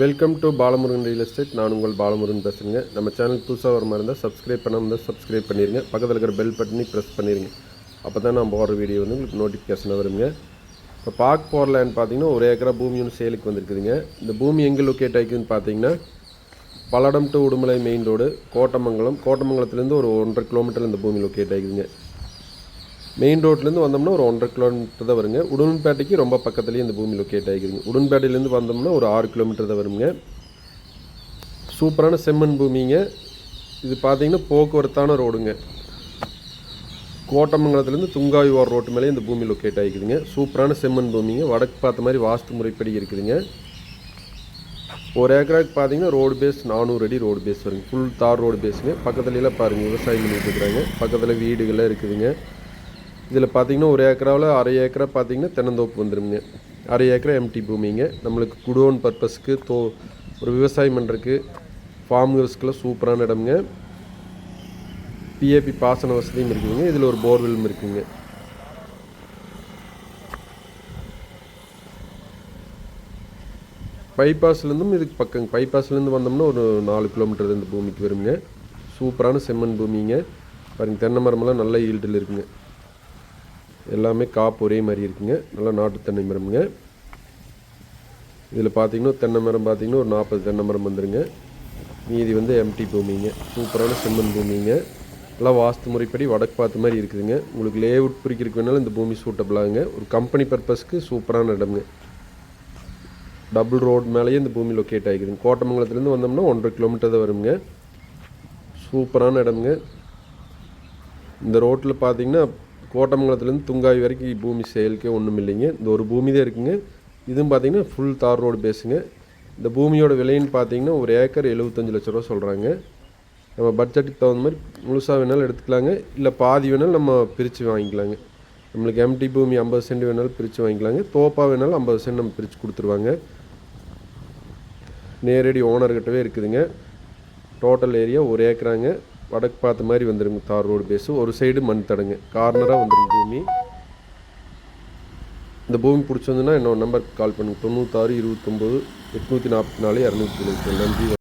Welcome to Balamurugan real estate நான் உங்கள் பாலமுருகன் பேசுகிறேங்க நம்ம சேனல் புதுசாக வர மாதிரி இருந்தால் சப்ஸ்கிரைப் பண்ணாமல் இருந்தால் சப்ஸ்கிரைப் பண்ணிடுங்க பக்கத்தில் இருக்கிற பெல் பட்டனி ப்ரெஸ் பண்ணிடுங்க அப்போ தான் நான் போடுற வீடியோ வந்து உங்களுக்கு நோட்டிஃபிகேஷன் வருங்க. இப்போ பார்க் போகிற லேண்ட் பார்த்தீங்கன்னா ஒரு ஏக்கரா பூமி ஒன்று சேலுக்கு வந்திருக்குதுங்க. இந்த பூமி எங்கே லொக்கேட் ஆகிக்குதுன்னு பார்த்தீங்கன்னா Palladam to Udumalai main road Kottamangalam. கோட்டமங்கலத்துலேருந்து ஒரு ஒன்றரை கிலோமீட்டர் இந்த பூமி லொக்கேட் ஆகிக்குதுங்க. மெயின் ரோட்லேருந்து வந்தோம்னா ஒரு ஒன்றரை கிலோமீட்டர் தான் வருங்க. உடன்பேட்டைக்கு ரொம்ப பக்கத்துலேயே இந்த பூமி லொக்கேட் ஆகிக்குதுங்க உடன்பேட்டையிலேருந்து வந்தோம்னா ஒரு ஆறு கிலோமீட்டர் தான் வருங்க. சூப்பரான செம்மண் பூமிங்க. இது பார்த்தீங்கன்னா போக்குவரத்தான ரோடுங்க கோட்டமங்கலத்துலேருந்து துங்காவி ஓர ரோட்டு மேலே இந்த பூமி லொக்கேட் ஆகிக்குதுங்க சூப்பரான செம்மண் பூமிங்க. வடக்கு பார்த்த மாதிரி வாஸ்து முறைப்படி இருக்குதுங்க. ஒரு ஏக்கராக்கு பார்த்தீங்கன்னா ரோடு பேஸ் நானூறு அடி ரோடு பேஸ் வருங்க. ஃபுல் தார் ரோடு பேஸுங்க பக்கத்துலலாம் பாருங்கள் விவசாயம் பண்ணிட்டு இருக்கிறாங்க பக்கத்தில் வீடுகள்லாம் இருக்குதுங்க. இதில் பார்த்தீங்கன்னா ஒரு ஏக்கராவில் அரை ஏக்கரா பார்த்தீங்கன்னா தென்னந்தோப்பு வந்துடுங்க அரை ஏக்கரா எம்டி பூமிங்க. நம்மளுக்கு குடோன் பர்பஸ்க்கு தோ ஒரு விவசாயம் பண்ணுறதுக்கு ஃபார்ம் ஹவுஸ்க்கெல்லாம் சூப்பரான இடம்ங்க. பிஏபி பாசன வசதியும் இருக்குதுங்க. இதில் ஒரு போர்வெல்லும் இருக்குதுங்க பைபாஸ்லேருந்தும் இதுக்கு பக்கம் பைபாஸ்லேருந்து வந்தோம்னா ஒரு நாலு கிலோமீட்டர் இந்த பூமிக்கு வருங்க. சூப்பரான செம்மண் பூமிங்க. பாருங்கள் தென்னை மரமெல்லாம் நல்ல ஈல்டில் இருக்குங்க. எல்லாமே காப்பு ஒரே மாதிரி இருக்குங்க. நல்லா நாட்டு தென்னை மரம்ங்க. இதில் பார்த்தீங்கன்னா தென்னை மரம் பார்த்தீங்கன்னா ஒரு நாற்பது தென்னை மரம் வந்துடுங்க மீதி வந்து எம்டி பூமிங்க. சூப்பரான செம்மண் பூமிங்க. எல்லாம் வாஸ்து முறைப்படி வடக்கு பார்த்த மாதிரி இருக்குதுங்க. உங்களுக்கு லே அவுட் பிரிக்கிறதுக்கு வேணாலும் இந்த பூமி சூட்டபிளாகுங்க ஒரு கம்பெனி பர்பஸ்க்கு சூப்பரான இடம்ங்க. டபுள் ரோடு மேலேயே இந்த பூமி லொக்கேட் ஆகிக்குதுங்க. கோட்டமங்கலத்துலேருந்து வந்தோம்னா ஒன்றரை கிலோமீட்டர் தான் வருங்க. சூப்பரான இடம்ங்க. இந்த ரோட்டில் பார்த்தீங்கன்னா கோட்டமங்கலத்துலேருந்து துங்காய் வரைக்கும் பூமி செயலுக்கே ஒன்றும் இல்லைங்க. இந்த ஒரு பூமி தான் இருக்குங்க. இதுவும் பார்த்தீங்கன்னா ஃபுல் தார் ரோடு பேசுங்க இந்த பூமியோட விலைன்னு பார்த்தீங்கன்னா ஒரு ஏக்கர் எழுபத்தஞ்சு லட்ச ரூபா சொல்கிறாங்க நம்ம பட்ஜெட்டுக்கு தகுந்த மாதிரி முழுசாக வேணாலும் எடுத்துக்கலாங்க. இல்லை பாதி வேணாலும் நம்ம பிரித்து வாங்கிக்கலாங்க. நம்மளுக்கு எம்டி பூமி ஐம்பது சென்ட் வேணாலும் பிரித்து வாங்கிக்கலாங்க. தோப்பா வேணாலும் ஐம்பது சென்ட் நம்ம பிரித்து கொடுத்துருவாங்க. நேரடி ஓனர்கிட்டவே இருக்குதுங்க. டோட்டல் ஏரியா ஒரு ஏக்கராங்க. வடக்கு பார்த்த மாதிரி வந்துடுங்க தார் ரோடு பேஸு ஒரு சைடு மண் தடங்கு. கார்னராக வந்துடுங்க பூமி. இந்த பூமி பிடிச்சிருந்துன்னா என்னோட நம்பருக்கு கால் பண்ணுங்க. தொண்ணூத்தாறு இருபத்தொம்போது எட்நூற்றி நாற்பத்தி நாலு இரநூத்தி நன்றி